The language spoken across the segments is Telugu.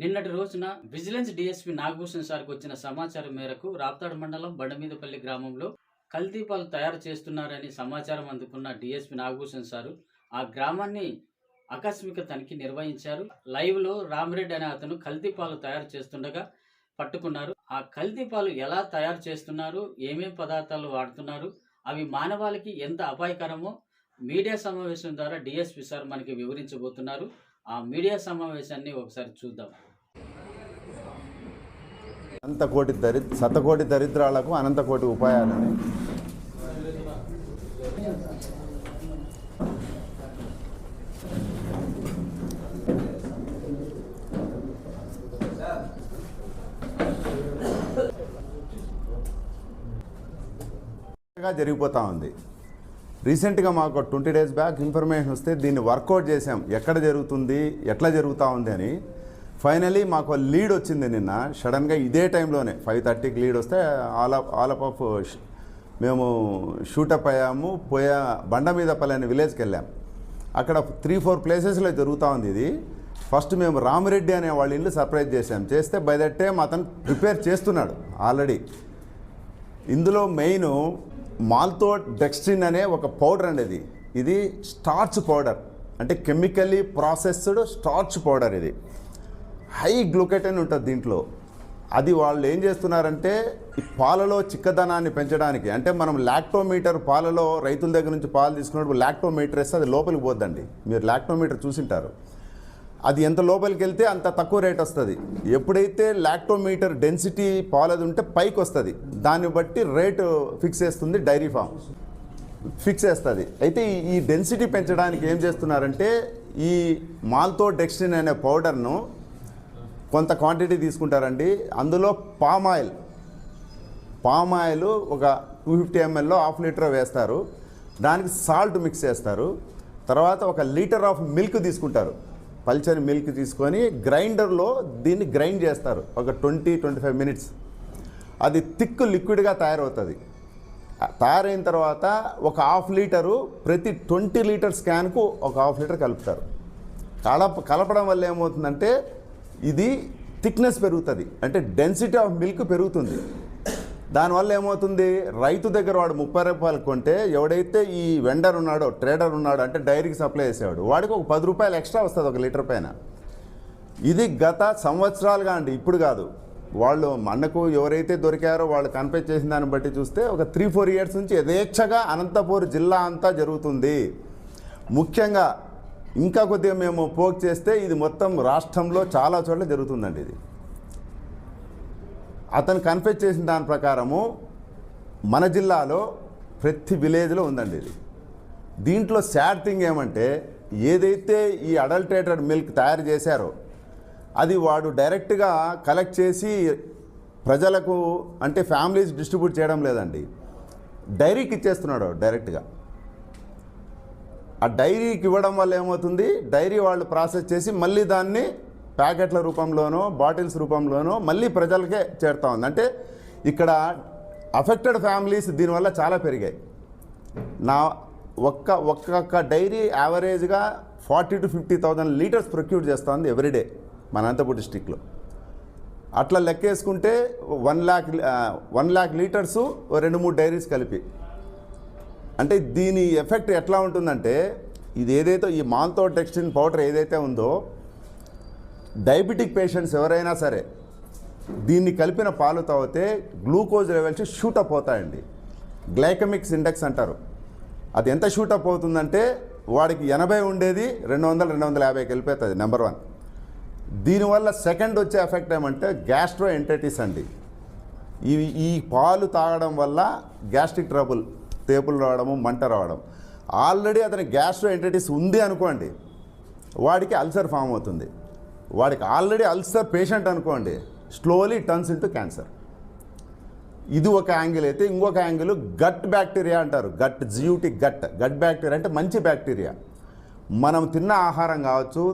నిన్నటి రోజున విజిలెన్స్ డిఎస్పీ నాగభూషణ్ సార్కి వచ్చిన సమాచారం మేరకు రాప్తాడు మండలం బండమీదపల్లి గ్రామంలో కల్దీపాలు తయారు చేస్తున్నారని సమాచారం అందుకున్న డిఎస్పీ నాగభూషణ్ సారు ఆ గ్రామాన్ని ఆకస్మిక తనిఖీ నిర్వహించారు. లైవ్లో అనే అతను కల్తీపాలు తయారు చేస్తుండగా పట్టుకున్నారు. ఆ కల్దీపాలు ఎలా తయారు చేస్తున్నారు? ఏమేం పదార్థాలు వాడుతున్నారు? అవి మానవాళికి ఎంత అపాయకరమో మీడియా సమావేశం ద్వారా డిఎస్పీ సార్ మనకి వివరించబోతున్నారు. ఆ మీడియా సమావేశాన్ని ఒకసారి చూద్దాం. అనంతకోటి దరి శతకోటి దరిద్రాలకు అనంతకోటి ఉపాయాలని. గా జరిగిపోతూ ఉంది. రీసెంట్గా మాకు ట్వంటీ డేస్ బ్యాక్ ఇన్ఫర్మేషన్ వస్తే దీన్ని వర్కౌట్ చేసాం ఎక్కడ జరుగుతుంది ఎట్లా జరుగుతూ ఉంది అని. ఫైనలీ మాకు లీడ్ వచ్చింది నిన్న. సడన్గా ఇదే టైంలోనే ఫైవ్ థర్టీకి లీడ్ వస్తే all off all off off మేము షూటప్ అయ్యాము. పోయా బండ మీద పల్లెని విలేజ్కి వెళ్ళాం. అక్కడ త్రీ ఫోర్ ప్లేసెస్లో జరుగుతూ ఉంది ఇది. ఫస్ట్ మేము రామిరెడ్డి అనే వాళ్ళ ఇల్లు సర్ప్రైజ్ చేసాం చేస్తే బై దట్ టైం అతను ప్రిపేర్ చేస్తున్నాడు ఆల్రెడీ ఇందులో మెయిన్ మాల్తో డెక్స్ట్రిన్ అనే ఒక పౌడర్ అండి ఇది. ఇది స్టార్చ్ పౌడర్ అంటే కెమికల్లీ ప్రాసెస్డ్ స్టార్చ్ పౌడర్ ఇది. హై గ్లూకెటైన్ ఉంటుంది దీంట్లో. అది వాళ్ళు ఏం చేస్తున్నారంటే ఈ పాలలో చిక్కదనాన్ని పెంచడానికి అంటే మనం లాక్టోమీటర్ పాలలో రైతుల దగ్గర నుంచి పాలు తీసుకున్నప్పుడు లాక్టోమీటర్ వేస్తే అది లోపలికి పోద్దండి. మీరు లాక్టోమీటర్ చూసింటారు. అది ఎంత లోపలికి వెళ్తే అంత తక్కువ రేట్ వస్తుంది. ఎప్పుడైతే లాక్టోమీటర్ డెన్సిటీ పాలది ఉంటే పైకి వస్తుంది. దాన్ని బట్టి రేటు ఫిక్స్ చేస్తుంది డైరీ ఫామ్. ఫిక్స్ చేస్తుంది. అయితే ఈ- ఈ డెన్సిటీ పెంచడానికి ఏం చేస్తున్నారంటే ఈ మాల్తో డెక్స్టిన్ అనే పౌడర్ను కొంత క్వాంటిటీ తీసుకుంటారండి. అందులో పామ్ ఆయిల్ పామ్ ఆయిల్ ఒక టూ ఫిఫ్టీ ఎంఎల్లో హాఫ్ లీటర్ వేస్తారు. దానికి సాల్ట్ మిక్స్ చేస్తారు. తర్వాత ఒక లీటర్ ఆఫ్ మిల్క్ తీసుకుంటారు. పల్చని మిల్క్ తీసుకొని గ్రైండర్లో దీన్ని గ్రైండ్ చేస్తారు. ఒక ట్వంటీ ట్వంటీ ఫైవ్ మినిట్స్ అది థిక్ లిక్విడ్గా తయారవుతుంది. తయారైన తర్వాత ఒక హాఫ్ లీటరు ప్రతి ట్వంటీ లీటర్స్ క్యాన్కు ఒక హాఫ్ లీటర్ కలుపుతారు. కలప కలపడం వల్ల ఏమవుతుందంటే ఇది థిక్నెస్ పెరుగుతుంది. అంటే డెన్సిటీ ఆఫ్ మిల్క్ పెరుగుతుంది. దానివల్ల ఏమవుతుంది? రైతు దగ్గర వాడు ముప్పై రూపాయలు కొంటే ఎవడైతే ఈ వెండర్ ఉన్నాడో ట్రేడర్ ఉన్నాడో అంటే డైరీకి సప్లై చేసేవాడు వాడికి ఒక పది రూపాయలు ఎక్స్ట్రా వస్తుంది ఒక లీటర్ పైన. ఇది గత సంవత్సరాలుగా అండి ఇప్పుడు కాదు. వాళ్ళు మనకు ఎవరైతే దొరికారో వాళ్ళు కన్ఫెస్ చేసిన దాన్ని బట్టి చూస్తే ఒక త్రీ ఫోర్ ఇయర్స్ నుంచి యథేచ్ఛగా అనంతపూర్ జిల్లా అంతా జరుగుతుంది. ముఖ్యంగా ఇంకా కొద్దిగా మేము పోక్ చేస్తే ఇది మొత్తం రాష్ట్రంలో చాలా చోట్ల జరుగుతుందండి ఇది. అతను కన్ఫెస్ చేసిన దాని ప్రకారము మన జిల్లాలో ప్రతి విలేజ్లో ఉందండి ఇది. దీంట్లో సాడ్ థింగ్ ఏమంటే ఏదైతే ఈ అడల్టరేటెడ్ మిల్క్ తయారు చేశారో అది వాడు డైరెక్ట్గా కలెక్ట్ చేసి ప్రజలకు అంటే ఫ్యామిలీస్ డిస్ట్రిబ్యూట్ చేయడం లేదండి. డైరీకి ఇచ్చేస్తున్నాడు డైరెక్ట్గా ఆ డైరీకి ఇవ్వడం వల్ల ఏమవుతుంది? డైరీ వాళ్ళు ప్రాసెస్ చేసి మళ్ళీ దాన్ని ప్యాకెట్ల రూపంలోనో బాటిల్స్ రూపంలోనో మళ్ళీ ప్రజలకే చేరుతా ఉంది. అంటే ఇక్కడ అఫెక్టెడ్ ఫ్యామిలీస్ దీనివల్ల చాలా పెరిగాయి. నా ఒక్క ఒక్కొక్క డైరీ యావరేజ్గా forty to fifty thousand litres procure చేస్తుంది ఎవ్రీడే మన అనంతపూర్ డిస్టిక్లో. అట్లా లెక్కేసుకుంటే one lakh one lakh litres రెండు మూడు డైరీస్ కలిపి. అంటే దీని ఎఫెక్ట్ ఎట్లా ఉంటుందంటే ఇది ఏదైతే ఈ మాంతో టెక్స్టిన్ పౌడర్ ఏదైతే ఉందో డయాబెటిక్ పేషెంట్స్ ఎవరైనా సరే దీన్ని కలిపిన పాలు తాగితే గ్లూకోజ్ లెవెల్స్ షూటప్ అవుతాయండి. గ్లైకమిక్స్ ఇండెక్స్ అంటారు. అది ఎంత షూటప్ అవుతుందంటే వాడికి ఎనభై ఉండేది రెండు వందల రెండు వందల యాభైకి వెళ్ళిపోతుంది నెంబర్ వన్. దీనివల్ల సెకండ్ వచ్చే ఎఫెక్ట్ ఏమంటే గ్యాస్ట్రో ఎంటైటిస్ అండి. ఈ ఈ పాలు తాగడం వల్ల గ్యాస్ట్రిక్ ట్రబుల్ తేపులు రావడము మంట రావడం. ఆల్రెడీ అతని గ్యాస్ట్రో ఎంటైటిస్ ఉంది అనుకోండి వాడికి అల్సర్ ఫామ్ అవుతుంది. వాడికి ఆల్రెడీ అల్సర్ పేషెంట్ అనుకోండి స్లోలీ టర్న్స్ ఇంటూ క్యాన్సర్. ఇది ఒక యాంగిల్ అయితే ఇంకొక యాంగిల్ గట్ బ్యాక్టీరియా అంటారు. గట్ జియూటిక్ గట్. గట్ బ్యాక్టీరియా అంటే మంచి బ్యాక్టీరియా. మనం తిన్న ఆహారం కావచ్చు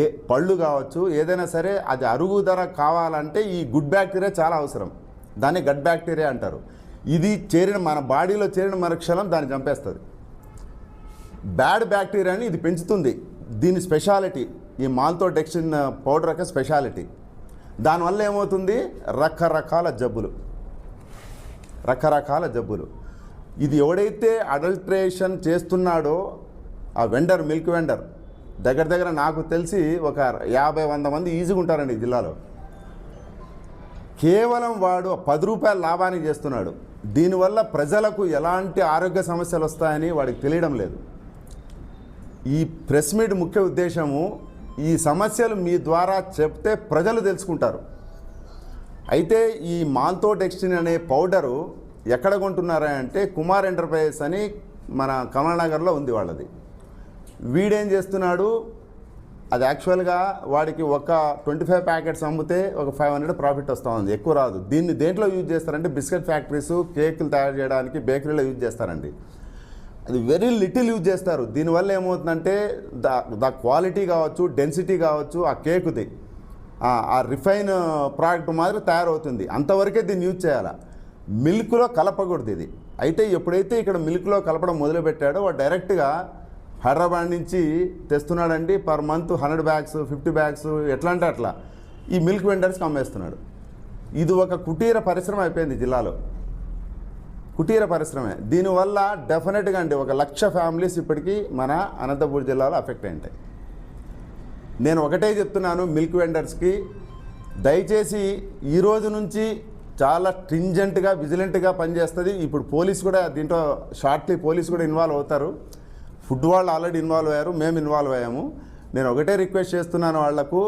ఏ పళ్ళు కావచ్చు ఏదైనా సరే అది అరుగుదల కావాలంటే ఈ గుడ్ బ్యాక్టీరియా చాలా అవసరం. దాన్ని గట్ బ్యాక్టీరియా అంటారు. ఇది చేరిన మన బాడీలో చేరిన మరుక్షణం దాన్ని చంపేస్తుంది. బ్యాడ్ బ్యాక్టీరియాని ఇది పెంచుతుంది. దీని స్పెషాలిటీ ఈ మాల్తో డెక్సిన్ పౌడర్ యొక్క స్పెషాలిటీ. దానివల్ల ఏమవుతుంది? రకరకాల జబ్బులు. రకరకాల జబ్బులు. ఇది ఎవడైతే అడల్ట్రేషన్ చేస్తున్నాడో ఆ వెండర్ మిల్క్ వెండర్ దగ్గర దగ్గర నాకు తెలిసి ఒక యాభై వంద మంది ఈజీగా ఉంటారండి ఈ జిల్లాలో. కేవలం వాడు పది రూపాయల లాభానికి చేస్తున్నాడు. దీనివల్ల ప్రజలకు ఎలాంటి ఆరోగ్య సమస్యలు వస్తాయని వాడికి తెలియడం లేదు. ఈ ప్రెస్ మీట్ ముఖ్య ఉద్దేశము ఈ సమస్యలు మీ ద్వారా చెప్తే ప్రజలు తెలుసుకుంటారు. అయితే ఈ మాల్తో డెక్స్టిన్ అనే పౌడరు ఎక్కడ కొంటున్నారా అంటే కుమార్ ఎంటర్ప్రైజెస్ అని మన కమలనగర్లో ఉంది వాళ్ళది. వీడేం చేస్తున్నాడు? అది యాక్చువల్గా వాడికి ఒక ట్వంటీ ఫైవ్ ప్యాకెట్స్ అమ్మితే ఒక ఫైవ్ హండ్రెడ్ ప్రాఫిట్ వస్తూ ఉంది. ఎక్కువ రాదు. దీన్ని దేంట్లో యూజ్ చేస్తారంటే బిస్కెట్ ఫ్యాక్టరీస్ కేకులు తయారు చేయడానికి బేకరీలో యూజ్ చేస్తారండి. అది వెరీ లిటిల్ యూజ్ చేస్తారు. దీనివల్ల ఏమవుతుందంటే ద ద క్వాలిటీ కావచ్చు డెన్సిటీ కావచ్చు ఆ కేకుది ఆ- ఆ రిఫైన్ ప్రోడక్ట్ మాదిరి తయారవుతుంది. అంతవరకే దీన్ని యూజ్ చేయాలి. మిల్క్లో కలపకూడదు ఇది. అయితే ఎప్పుడైతే ఇక్కడ మిల్క్లో కలపడం మొదలుపెట్టాడో వాడు డైరెక్ట్గా హైదరాబాద్ నుంచి తెస్తున్నాడండి per month hundred bags fifty bags ఎట్లా అంటే అట్లా. ఈ మిల్క్ వెండర్స్కి అమ్మేస్తున్నాడు. ఇది ఒక కుటీర పరిశ్రమ అయిపోయింది జిల్లాలో. కుటీర పరిశ్రమే. దీనివల్ల డెఫినెట్గా అండి ఒక లక్ష ఫ్యామిలీస్ ఇప్పటికీ మన అనంతపూర్ జిల్లాలో అఫెక్ట్ అయి ఉంటాయి నేను ఒకటే చెప్తున్నాను మిల్క్ వెండర్స్కి దయచేసి ఈ రోజు నుంచి చాలా స్ట్రింజెంట్గా విజిలెంట్గా పనిచేస్తుంది. ఇప్పుడు పోలీస్ కూడా దీంట్లో షార్ట్లీ పోలీస్ కూడా ఇన్వాల్వ్ అవుతారు. ఫుడ్ వాళ్ళు ఆల్రెడీ ఇన్వాల్వ్ అయ్యారు మేము ఇన్వాల్వ్ అయ్యాము. నేను ఒకటే రిక్వెస్ట్ చేస్తున్నాను వాళ్ళకు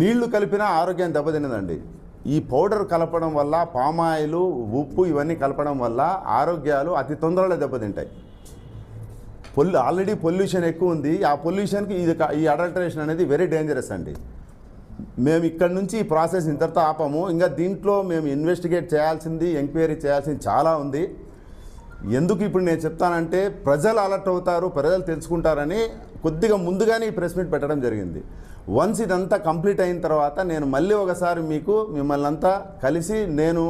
నీళ్ళు కలిపినా ఆరోగ్యం దెబ్బతినదండి ఈ పౌడర్ కలపడం వల్ల పామాయిలు ఉప్పు ఇవన్నీ కలపడం వల్ల ఆరోగ్యాలు అతి తొందరలో దెబ్బతింటాయి. పొల్యూ ఆల్రెడీ పొల్యూషన్ ఎక్కువ ఉంది. ఆ పొల్యూషన్కి ఇది ఈ అడల్టరేషన్ అనేది వెరీ డేంజరస్ అండి. మేము ఇక్కడ నుంచి ఈ ప్రాసెస్ ఇంతటితో ఆపము. ఇంకా దీంట్లో మేము ఇన్వెస్టిగేట్ చేయాల్సింది ఎంక్వైరీ చేయాల్సింది చాలా ఉంది. ఎందుకు ఇప్పుడు నేను చెప్తానంటే ప్రజలు అలర్ట్ అవుతారు ప్రజలు తెలుసుకుంటారని కొద్దిగా ముందుగానే ఈ ప్రెస్ మీట్ పెట్టడం జరిగింది. వన్స్ ఇదంతా కంప్లీట్ అయిన తర్వాత నేను మళ్ళీ ఒకసారి మీకు మిమ్మల్ని అంతా కలిసి నేను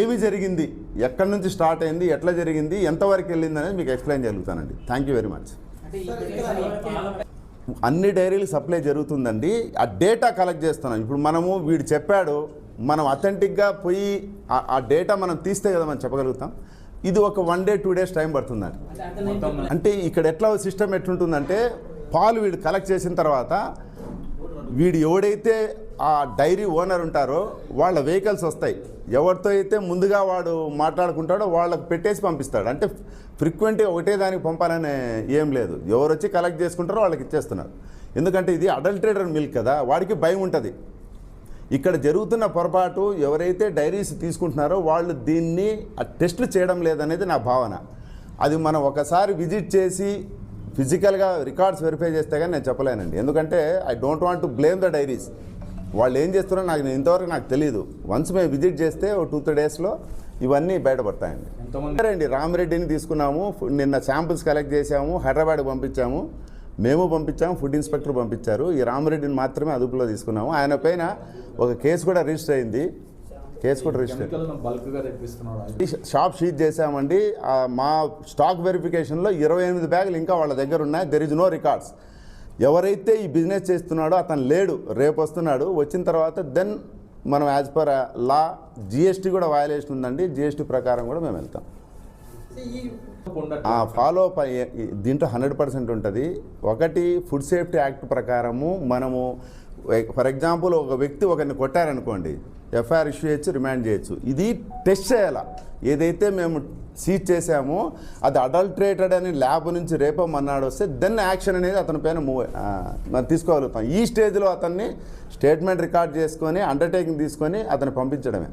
ఏమి జరిగింది ఎక్కడి నుంచి స్టార్ట్ అయింది ఎట్లా జరిగింది ఎంతవరకు వెళ్ళింది అనేది మీకు ఎక్స్ప్లెయిన్ చేయగలుగుతానండి థ్యాంక్ యూ వెరీ మచ్ అన్ని డైరీలు సప్లై జరుగుతుందండి. ఆ డేటా కలెక్ట్ చేస్తున్నాం. ఇప్పుడు మనము వీడు చెప్పాడు మనం అథెంటిక్గా పోయి ఆ డేటా మనం తీస్తే కదా మనం చెప్పగలుగుతాం. ఇది ఒక one day two days time పడుతుందండి. అంటే ఇక్కడ ఎట్లా సిస్టమ్ ఎట్లుంటుందంటే పాలు వీడు కలెక్ట్ చేసిన తర్వాత వీడు ఎవడైతే ఆ డైరీ ఓనర్ ఉంటారో వాళ్ళ వెహికల్స్ వస్తాయి. ఎవరితో అయితే ముందుగా వాడు మాట్లాడుకుంటాడో వాళ్ళకి పెట్టేసి పంపిస్తాడు. అంటే ఫ్రీక్వెంట్గా ఒకటే దానికి పంపాలనే ఏం లేదు. ఎవరు వచ్చి కలెక్ట్ చేసుకుంటారో వాళ్ళకి ఇచ్చేస్తున్నారు. ఎందుకంటే ఇది అడల్టరేటెడ్ మిల్క్ కదా వాడికి భయం ఉంటుంది. ఇక్కడ జరుగుతున్న పొరపాటు ఎవరైతే డైరీస్ తీసుకుంటున్నారో వాళ్ళు దీన్ని ఆ టెస్టులు చేయడం లేదనేది నా భావన. అది మనం ఒకసారి విజిట్ చేసి ఫిజికల్గా రికార్డ్స్ వెరిఫై చేస్తే కానీ నేను చెప్పలేనండి. ఎందుకంటే I don't want to blame the dairies. వాళ్ళు ఏం చేస్తున్నారో నాకు ఇంతవరకు నాకు తెలియదు వన్స్ మేము విజిట్ చేస్తే ఒక టూ త్రీ డేస్లో ఇవన్నీ బయటపడతాయండి. ఎంతమంది? అండి రామిరెడ్డిని తీసుకున్నాము. నిన్న శాంపిల్స్ కలెక్ట్ చేశాము. హైదరాబాద్ పంపించాము. మేము పంపించాము ఫుడ్ ఇన్స్పెక్టర్ పంపించారు. ఈ రామిరెడ్డిని మాత్రమే అదుపులో తీసుకున్నాము. ఆయన పైన ఒక కేసు కూడా రిజిస్టర్ అయింది. కేసు కూడా రిజిస్టర్ షాప్ షీట్ చేశామండి. మా స్టాక్ వెరిఫికేషన్లో ఇరవై ఎనిమిది బ్యాగులు ఇంకా వాళ్ళ దగ్గర ఉన్నాయి. దెర్ ఇస్ నో రికార్డ్స్ ఎవరైతే ఈ బిజినెస్ చేస్తున్నాడో అతను లేడు రేపు వస్తున్నాడు. వచ్చిన తర్వాత దెన్ మనం యాజ్ పర్ లా జిఎస్టీ కూడా వయలేషన్ ఉందండి. జిఎస్టీ ప్రకారం కూడా మేము వెళ్తాం. ఫాలో అప్ దీంట్లో హండ్రెడ్ పర్సెంట్ ఉంటుంది. ఒకటి ఫుడ్ సేఫ్టీ యాక్ట్ ప్రకారము మనము ఫర్ ఎగ్జాంపుల్ ఒక వ్యక్తి ఒకరిని కొట్టారనుకోండి ఎఫ్ఐఆర్ ఇష్యూ చేయొచ్చు రిమాండ్ చేయొచ్చు. ఇది టెస్ట్ చేయాలా. ఏదైతే మేము సీజ్ చేసామో అది అడల్ట్రేటెడ్ అని ల్యాబ్ నుంచి రేపో మన్నాడు వస్తే దెన్ యాక్షన్ అనేది అతని పైన మూవ్ మనం తీసుకోగలుగుతాం. ఈ స్టేజ్లో అతన్ని స్టేట్మెంట్ రికార్డ్ చేసుకొని అండర్టేకింగ్ తీసుకొని అతను పంపించడమే.